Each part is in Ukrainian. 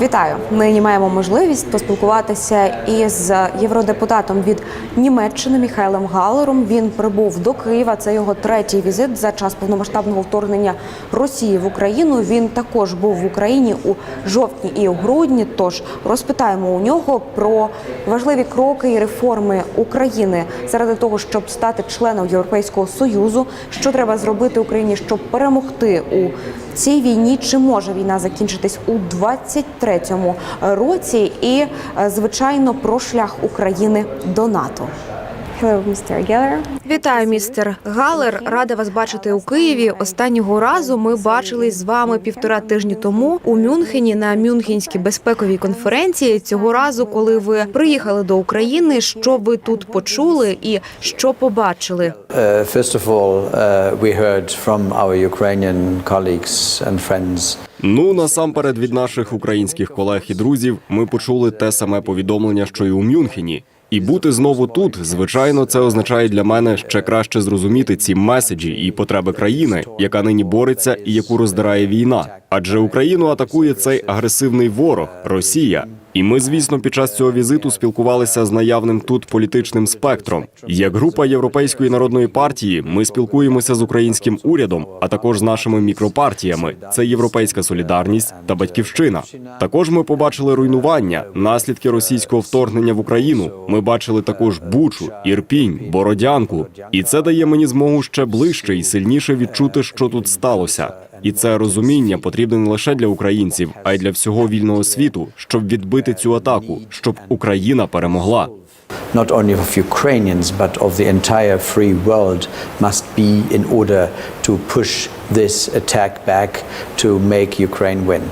Вітаю! Нині маємо можливість поспілкуватися із євродепутатом від Німеччини Міхайлем Галером. Він прибув до Києва. Це його третій візит за час повномасштабного вторгнення Росії в Україну. Він також був в Україні у жовтні і у грудні. Тож розпитаємо у нього про важливі кроки і реформи України заради того, щоб стати членом Європейського союзу. Що треба зробити Україні, щоб перемогти у цій війні? Чи може війна закінчитись у 23-му році? І е, звичайно про шлях України до НАТО. Hello, Mr. Geller. Вітаю, містер Галер. Рада вас бачити у Києві. Останнього разу ми бачились з вами півтора тижні тому у Мюнхені на Мюнхенській безпековій конференції. Цього разу, коли ви приїхали до України, що ви тут почули і що побачили? Uh, first of all, uh, we heard from our Ukrainian colleagues and friends Ну насамперед від наших українських колег і друзів ми почули те саме повідомлення, що й у Мюнхені. І бути знову тут, звичайно, це означає для мене ще краще зрозуміти ці меседжі і потреби країни, яка нині бореться і яку роздирає війна. Адже Україну атакує цей агресивний ворог Росія. І ми, звісно, під час цього візиту спілкувалися з наявним тут політичним спектром. Як група Європейської народної партії, ми спілкуємося з українським урядом, а також з нашими мікропартіями. Це Європейська солідарність та батьківщина. Також ми побачили руйнування, наслідки російського вторгнення в Україну. Ми бачили також Бучу, Ірпінь, Бородянку, і це дає мені змогу ще ближче і сильніше відчути, що тут сталося. І це розуміння потрібне не лише для українців, а й для всього вільного світу, щоб відбити цю атаку, щоб Україна перемогла. not only of Ukrainians but of the entire free world must be in order to push this attack back to make Ukraine win.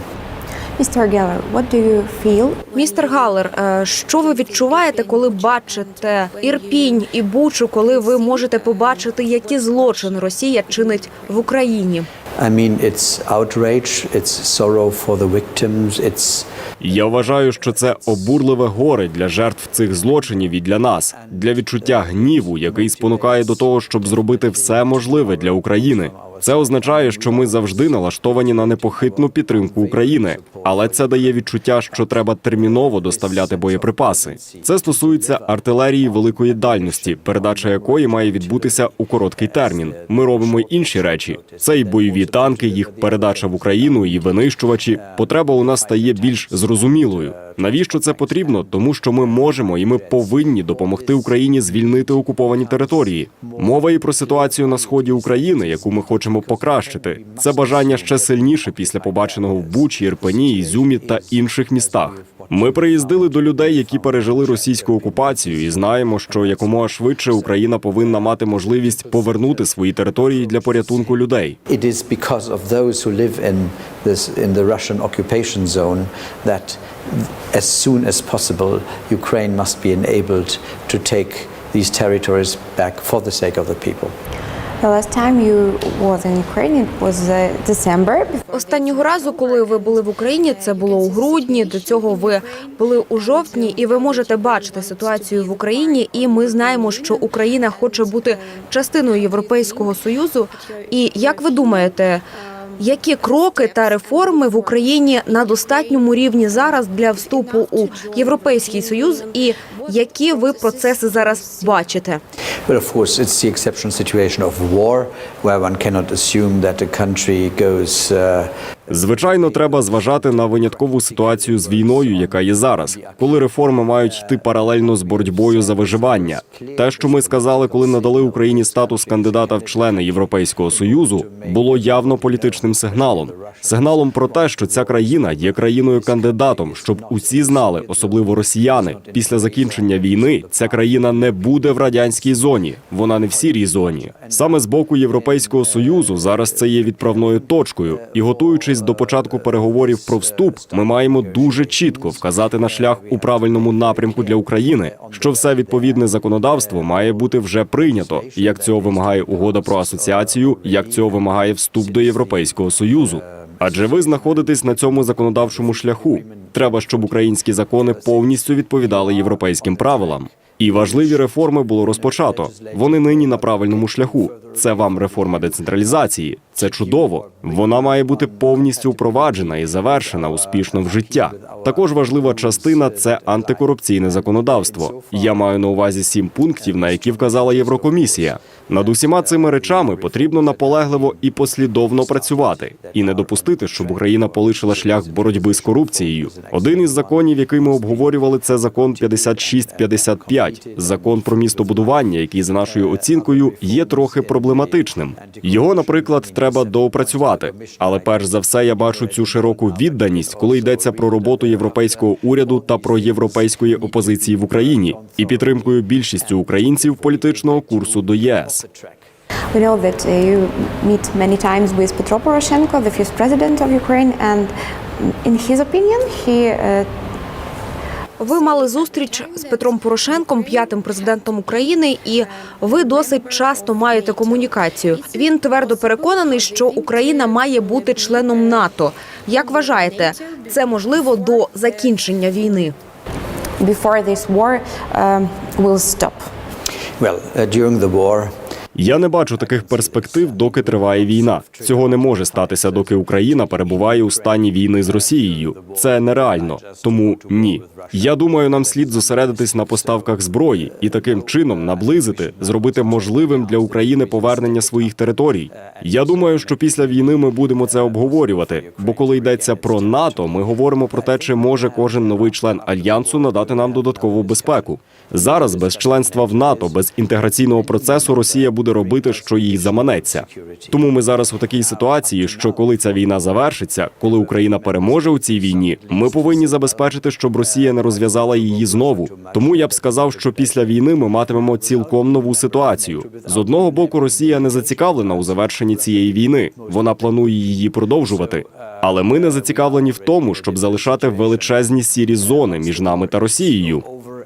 Mr. Geller, what do you feel? Містер Галер, е, що ви відчуваєте, коли бачите Ірпінь і Бучу, коли ви можете побачити, які злочини Росія чинить в Україні? Я вважаю, що це обурливе горе для жертв цих злочинів і для нас, для відчуття гніву, який спонукає до того, щоб зробити все можливе для України. Це означає, що ми завжди налаштовані на непохитну підтримку України, але це дає відчуття, що треба терміново доставляти боєприпаси. Це стосується артилерії великої дальності, передача якої має відбутися у короткий термін. Ми робимо інші речі. Це і бойові танки, їх передача в Україну, і винищувачі. Потреба у нас стає більш зрозумілою. Навіщо це потрібно? Тому що ми можемо і ми повинні допомогти Україні звільнити окуповані території. Мова і про ситуацію на сході України, яку ми хочемо покращити. Це бажання ще сильніше після побаченого в Бучі, Ірпені, Ізюмі та інших містах. Ми приїздили до людей, які пережили російську окупацію, і знаємо, що якомога швидше Україна повинна мати можливість повернути свої території для порятунку людей. Because of those who live in this in the Russian occupation zone that as soon as possible Ukraine must be enabled to take these territories back for the sake of the people. Uh. Останнього разу, коли ви були в Україні, це було у грудні. До цього ви були у жовтні, і ви можете бачити ситуацію в Україні. І ми знаємо, що Україна хоче бути частиною Європейського союзу. І як ви думаєте, які кроки та реформи в Україні на достатньому рівні зараз для вступу у Європейський Союз, і які ви процеси зараз бачите? But of course, it's the Звичайно, треба зважати на виняткову ситуацію з війною, яка є зараз, коли реформи мають йти паралельно з боротьбою за виживання. Те, що ми сказали, коли надали Україні статус кандидата в члени Європейського союзу, було явно політичним сигналом. Сигналом про те, що ця країна є країною кандидатом, щоб усі знали, особливо росіяни, після закінчення війни ця країна не буде в радянській зоні. Вона не в сірій зоні. Саме з боку Європейського союзу зараз це є відправною точкою, і готуючись до початку переговорів про вступ, ми маємо дуже чітко вказати на шлях у правильному напрямку для України, що все відповідне законодавство має бути вже прийнято, як цього вимагає угода про асоціацію, як цього вимагає вступ до Європейського союзу. Адже ви знаходитесь на цьому законодавчому шляху. Треба, щоб українські закони повністю відповідали європейським правилам. І важливі реформи було розпочато. Вони нині на правильному шляху. Це вам реформа децентралізації. Це чудово. Вона має бути повністю впроваджена і завершена успішно в життя. Також важлива частина це антикорупційне законодавство. Я маю на увазі сім пунктів, на які вказала Єврокомісія. Над усіма цими речами потрібно наполегливо і послідовно працювати, і не допустити, щоб Україна полишила шлях боротьби з корупцією. Один із законів, який ми обговорювали, це закон 5655, закон про містобудування, який за нашою оцінкою є трохи проблематичним. Його, наприклад, треба доопрацювати. Але перш за все, я бачу цю широку відданість, коли йдеться про роботу європейського уряду та про європейської опозиції в Україні і підтримкою більшістю українців політичного курсу до ЄС. We know that uh, you meet many times with Petro Poroshenko, the first president of Ukraine, and in his opinion, he uh, Ви мали зустріч з Петром Порошенком, п'ятим президентом України, і ви досить часто маєте комунікацію. Він твердо переконаний, що Україна має бути членом НАТО. Як вважаєте, це можливо до закінчення війни? before this war um, will stop. Well, uh, during the war, Я не бачу таких перспектив, доки триває війна. Цього не може статися, доки Україна перебуває у стані війни з Росією. Це нереально. Тому ні. Я думаю, нам слід зосередитись на поставках зброї і таким чином наблизити, зробити можливим для України повернення своїх територій. Я думаю, що після війни ми будемо це обговорювати. Бо коли йдеться про НАТО, ми говоримо про те, чи може кожен новий член альянсу надати нам додаткову безпеку. Зараз без членства в НАТО, без інтеграційного процесу Росія буде робити, що їй заманеться. Тому ми зараз у такій ситуації, що коли ця війна завершиться, коли Україна переможе у цій війні, ми повинні забезпечити, щоб Росія не розв'язала її знову. Тому я б сказав, що після війни ми матимемо цілком нову ситуацію. З одного боку, Росія не зацікавлена у завершенні цієї війни. Вона планує її продовжувати. Але ми не зацікавлені в тому, щоб залишати величезні сірі зони між нами та Росією.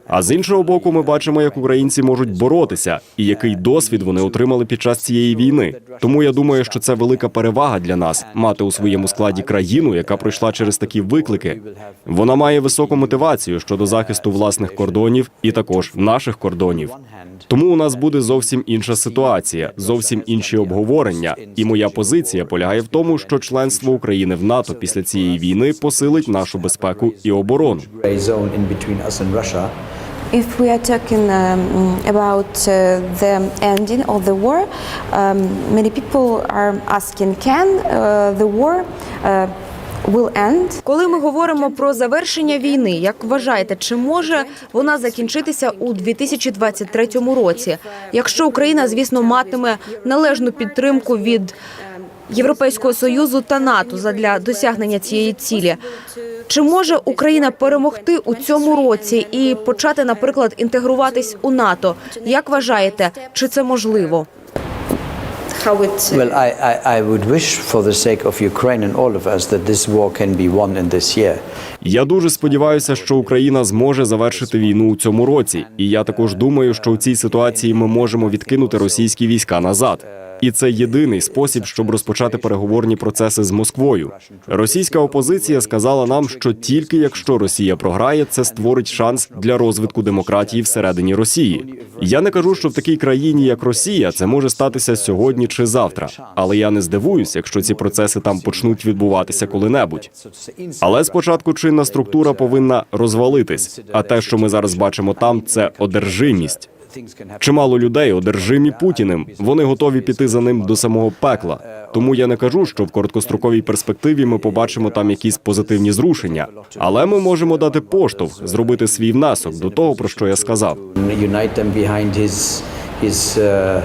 А з іншого боку, ми бачимо, як українці можуть боротися, і який досвід вони отримали під час цієї війни. Тому я думаю, що це велика перевага для нас мати у своєму складі країну, яка пройшла через такі виклики. Вона має високу мотивацію щодо захисту власних кордонів і також наших кордонів. Тому у нас буде зовсім інша ситуація, зовсім інші обговорення. І моя позиція полягає в тому, що членство України в НАТО після цієї війни посилить нашу безпеку і оборону. If we are talking um, about uh, the ending of the war, um, many people are asking, can uh, the war uh, will end? Коли ми говоримо про завершення війни, як вважаєте, чи може вона закінчитися у 2023 році? Якщо Україна, звісно, матиме належну підтримку від Європейського союзу та НАТО задля досягнення цієї цілі, чи може Україна перемогти у цьому році і почати, наприклад, інтегруватись у НАТО? Як вважаєте, чи це можливо? Well, I, I, I would wish for the sake of Ukraine and all of us that this war can be won in this year. Я дуже сподіваюся, що Україна зможе завершити війну у цьому році. І я також думаю, що в цій ситуації ми можемо відкинути російські війська назад. І це єдиний спосіб, щоб розпочати переговорні процеси з Москвою. Російська опозиція сказала нам, що тільки якщо Росія програє, це створить шанс для розвитку демократії всередині Росії. Я не кажу, що в такій країні, як Росія, це може статися сьогодні чи завтра. Але я не здивуюсь, якщо ці процеси там почнуть відбуватися коли-небудь. Але спочатку чинна структура повинна розвалитись. А те, що ми зараз бачимо там, це одержимість. Чимало людей одержимі Путіним. Вони готові піти за ним до самого пекла. Тому я не кажу, що в короткостроковій перспективі ми побачимо там якісь позитивні зрушення. Але ми можемо дати поштовх, зробити свій внесок до того, про що я сказав. Uh,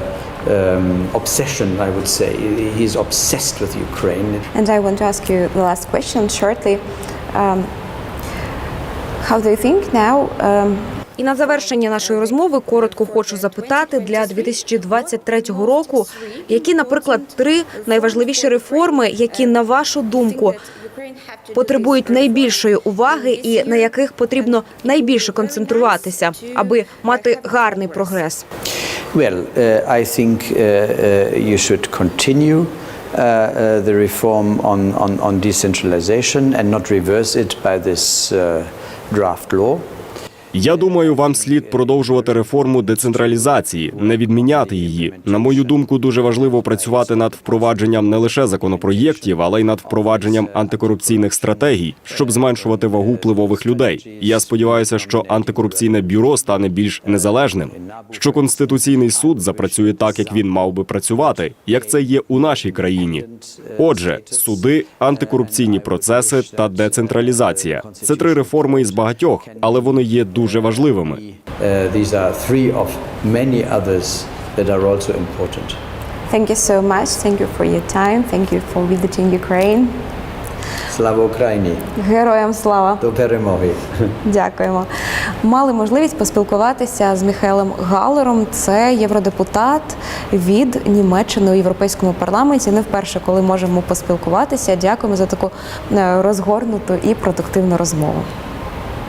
um, obsession, I would say. He's obsessed with Ukraine. And I want to ask you the last question shortly. Um, how do you think now? Um, І на завершення нашої розмови коротко хочу запитати для 2023 року, які, наприклад, три найважливіші реформи, які на вашу думку потребують найбільшої уваги, і на яких потрібно найбільше концентруватися, аби мати гарний прогрес. Well, uh, I think uh, uh, you should continue uh, uh, the reform on, on, on decentralization and not reverse it by this uh, draft law. Я думаю, вам слід продовжувати реформу децентралізації, не відміняти її. На мою думку, дуже важливо працювати над впровадженням не лише законопроєктів, але й над впровадженням антикорупційних стратегій, щоб зменшувати вагу впливових людей. Я сподіваюся, що антикорупційне бюро стане більш незалежним, що конституційний суд запрацює так, як він мав би працювати, як це є у нашій країні. Отже, суди, антикорупційні процеси та децентралізація це три реформи із багатьох, але вони є дуже важливими. Uh. Thank you so much. Thank you for your time. Thank you for visiting Ukraine. Слава Україні! Героям слава! До перемоги! Дякуємо. Мали можливість поспілкуватися з Михайлом Галером. Це євродепутат від Німеччини у Європейському парламенті. Не вперше, коли можемо поспілкуватися. Дякуємо за таку е, розгорнуту і продуктивну розмову.